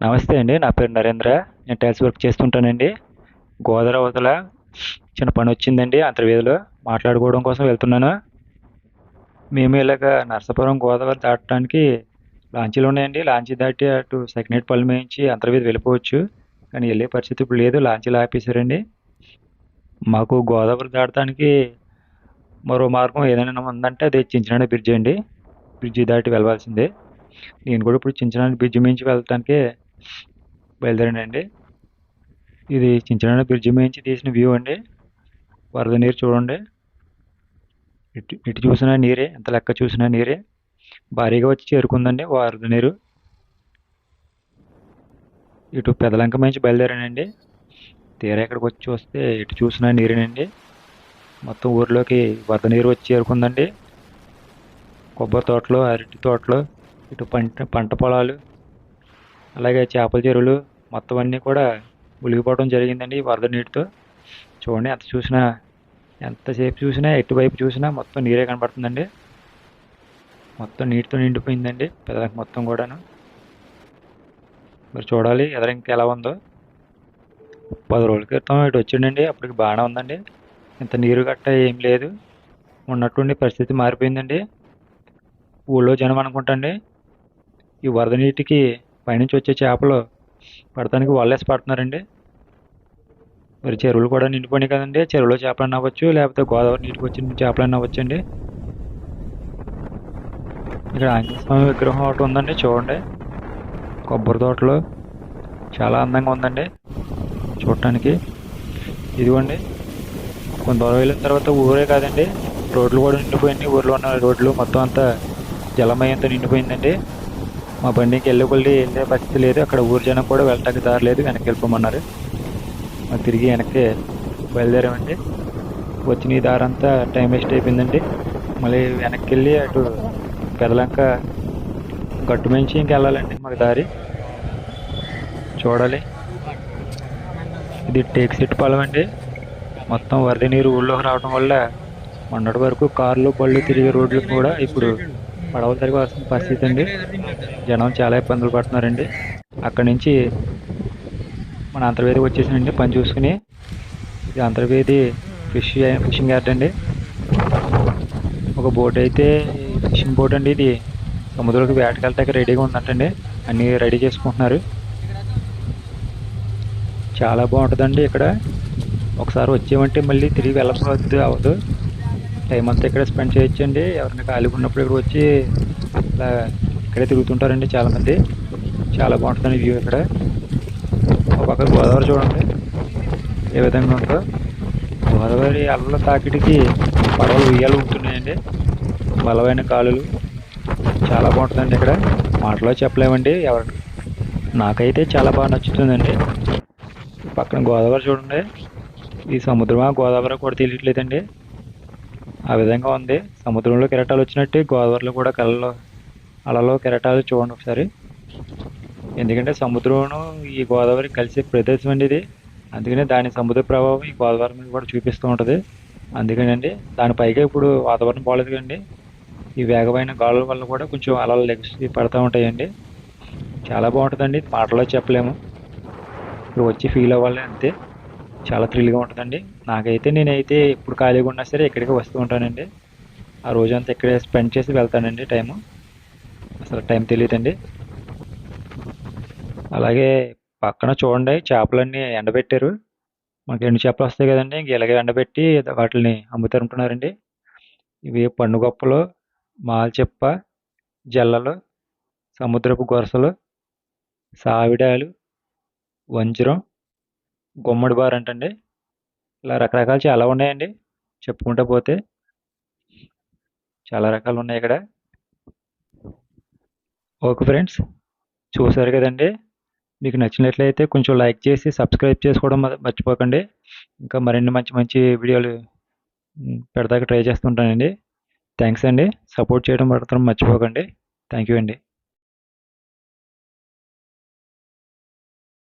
నమస్తే అండి. నా పేరు నరేంద్ర. నేను టైల్స్ వర్క్ చేస్తుంటానండి. గోదావరి అవతల చిన్న పని వచ్చిందండి అంతర్వేదిలో. మాట్లాడుకోవడం కోసం వెళ్తున్నాను. మేము ఇలాగ నర్సాపురం గోదావరి దాటడానికి లాంచీలు ఉన్నాయండి. లాంచీ దాటి అటు సెకండ్ పళ్ళు మేయించి అంతర్వేది వెళ్ళిపోవచ్చు. కానీ వెళ్ళే పరిస్థితి ఇప్పుడు లేదు. లాంచీలు ఆపేశారండి. మాకు గోదావరి దాటడానికి మరో మార్గం ఏదైనా ఉందంటే అది చించినాడ బ్రిడ్జ్ అండి. బ్రిడ్జి దాటి వెళ్ళవలసిందే నేను కూడా ఇప్పుడు చించినాడ బ్రిడ్జ్ మించి వెళ్ళటానికి బయలుదేరానండి ఇది చిన్న బ్రిడ్జ్ నుంచి తీసిన వ్యూ అండి. వరద నీరు చూడండి. ఇటు ఇటు చూసినా నీరే ఎంత లెక్క చూసినా నీరే. భారీగా వచ్చి చేరుకుందండి వరద నీరు. ఇటు పెదలంక మంచి బయలుదేరానండి. తీరా ఇక్కడికి వచ్చి చూస్తే ఇటు చూసినా నీరేనండి. మొత్తం ఊర్లోకి వరద నీరు వచ్చి చేరుకుందండి. కొబ్బరి తోటలు అరటి తోటలు ఇటు పంట పంట పొలాలు అలాగే చేపల చెరువులు మొత్తం అన్నీ కూడా మునిగిపోవడం జరిగిందండి ఈ వరద నీటితో. చూడండి ఎంత చూసినా ఎంతసేపు చూసినా ఎటువైపు చూసినా మొత్తం నీరే కనబడుతుందండి. మొత్తం నీటితో నిండిపోయిందండి పెదలకు మొత్తం కూడాను. మరి చూడాలి ఎదర ఇంకా ఎలా ఉందో. పది రోజుల క్రితం ఇటు వచ్చిండండి అప్పటికి బాగానే ఉందండి. ఇంత నీరు గట్ట ఏం లేదు. ఉన్నట్టుండి పరిస్థితి మారిపోయిందండి. ఊళ్ళో జనం అనుకుంటండి ఈ వరద నీటికి పైనుంచి వచ్చే చేపలు పడటానికి వల్లేసి పడుతున్నారండి. మరి చెరువులు కూడా నిండిపోయినాయి కదండి. చెరువులో చేపలు అవ్వచ్చు లేకపోతే గోదావరి నీటికి వచ్చిన చేపలు అవ్వచ్చు అండి ఇక్కడ ఆంజనేయ స్వామి విగ్రహం ఒకటి ఉందండి చూడండి. కొబ్బరి తోటలు చాలా అందంగా ఉందండి చూడటానికి. ఇదిగోండి కొంత దూరం వెళ్ళిన తర్వాత ఊరే కాదండి. రోడ్లు కూడా నిండిపోయింది ఊర్లో ఉన్న రోడ్లు మొత్తం అంతా జలమయంతో నిండిపోయిందండి. మా బండికి వెళ్ళి కొల్లి వెళ్ళే పరిస్థితి లేదు. అక్కడ ఊరు జనం కూడా వెళ్ళటానికి దారి లేదు. వెనక్కి వెళ్ళిపోమన్నారు. మా తిరిగి వెనక్కి బయలుదేరామండి. వచ్చిన ఈ దారి అంతా టైం వేస్ట్ అయిపోయిందండి. మళ్ళీ వెనక్కి వెళ్ళి అటు పెదలంక గట్టు మించి ఇంకెళ్ళాలండి మాకు దారి. చూడాలి. ఇది టేక్ సెట్ పొలం అండి. మొత్తం వరద నీరు ఊళ్ళోకి రావడం వల్ల మొన్నటి వరకు కార్లు బళ్ళు తిరిగే రోడ్లు కూడా ఇప్పుడు పడవ తిరగాల్సిన పరిస్థితి అండి జనం చాలా ఇబ్బందులు పడుతున్నారండి. అక్కడి నుంచి మన అంతర్వేది వచ్చేసానండి పని చూసుకుని. ఇది అంతర్వేది ఫిష్ ఫిషింగ్ యార్డ్ అండి. ఒక బోట్ అయితే ఫిషింగ్ బోట్ అండి ఇది. సముద్రంలోకి వేటకెళ్ళటానికి రెడీగా ఉందంటండి. అన్నీ రెడీ చేసుకుంటున్నారు. చాలా బాగుంటుందండి ఇక్కడ. ఒకసారి వచ్చామంటే మళ్ళీ తిరిగి వెళ్ళకపోతే అవ్వదు టైం అంతా ఇక్కడ స్పెండ్ చేయొచ్చండి. ఎవరైనా ఖాళీగా ఉన్నప్పుడు ఇక్కడ వచ్చి ఇలా ఇక్కడే తిరుగుతుంటారండి చాలామంది. చాలా బాగుంటుందండి వ్యూ ఇక్కడ. ఒక పక్క గోదావరి చూడండి. ఏ విధంగా ఉందో. గోదావరి అల్ల తాకిడికి పడవలు ఉయ్యాలు ఉంటున్నాయండి. బలమైన కాలులు. చాలా బాగుంటుందండి ఇక్కడ. మాటలో చెప్పలేమండి. ఎవరు నాకైతే చాలా బాగా నచ్చుతుందండి. పక్కన గోదావరి చూడండి. ఈ సముద్రమా గోదావరి కూడా తెలియట్లేదండి. ఆ విధంగా ఉంది. సముద్రంలో కెరటాలు వచ్చినట్టు గోదావరిలో కూడా కళ్ళలో అలలో కెరటాలు చూడండి ఒకసారి. ఎందుకంటే సముద్రమును ఈ గోదావరి కలిసే ప్రదేశం అండి ఇది. అందుకనే దాని సముద్ర ప్రభావం ఈ గోదావరి మీద కూడా చూపిస్తూ ఉంటుంది. అందుకనండి దాని పైగా ఇప్పుడు వాతావరణం బాగలేదు కదండి. ఈ వేగమైన గాలుల వల్ల కూడా కొంచెం అలలు లెగిసి పడుతూ ఉంటాయండి. చాలా బాగుంటుందండి మాటలో చెప్పలేము. ఇప్పుడు వచ్చి ఫీల్ అవ్వాలి అంతే. చాలా థ్రిల్గా ఉంటుందండి. నాకైతే నేనైతే ఎప్పుడు ఖాళీగా ఉన్నా సరే ఇక్కడికి వస్తూ ఉంటానండి. ఆ రోజంతా ఇక్కడే స్పెండ్ చేసి వెళ్తానండి టైము. అసలు టైం తెలియదండి అలాగే పక్కన చూడండి చేపలన్నీ ఎండబెట్టారు. మనకి ఎండు చేపలు వస్తాయి కదండి ఇంక ఇలాగే ఎండబెట్టి వాటిని అమ్ముతుంటున్నారండి ఇవి పండుగప్పలు మాల్చెప్ప జల్లలు సముద్రపు గొరసలు సావిడాలు వంజరం గుమ్మడి బార్ అంటండి. ఇలా రకరకాలు చాలా ఉన్నాయండి. చెప్పుకుంటూ పోతే చాలా రకాలు ఉన్నాయి ఇక్కడ. ఓకే ఫ్రెండ్స్ చూసారు కదండి? మీకు నచ్చినట్లయితే కొంచెం లైక్ చేసి సబ్స్క్రైబ్ చేసుకోవడం మర్చిపోకండి. ఇంకా మరిన్ని మంచి మంచి వీడియోలు పెడతాక ట్రై చేస్తుంటానండి. థ్యాంక్స్ అండి. సపోర్ట్ చేయడం మాత్రం మర్చిపోకండి. థ్యాంక్ యూ అండి.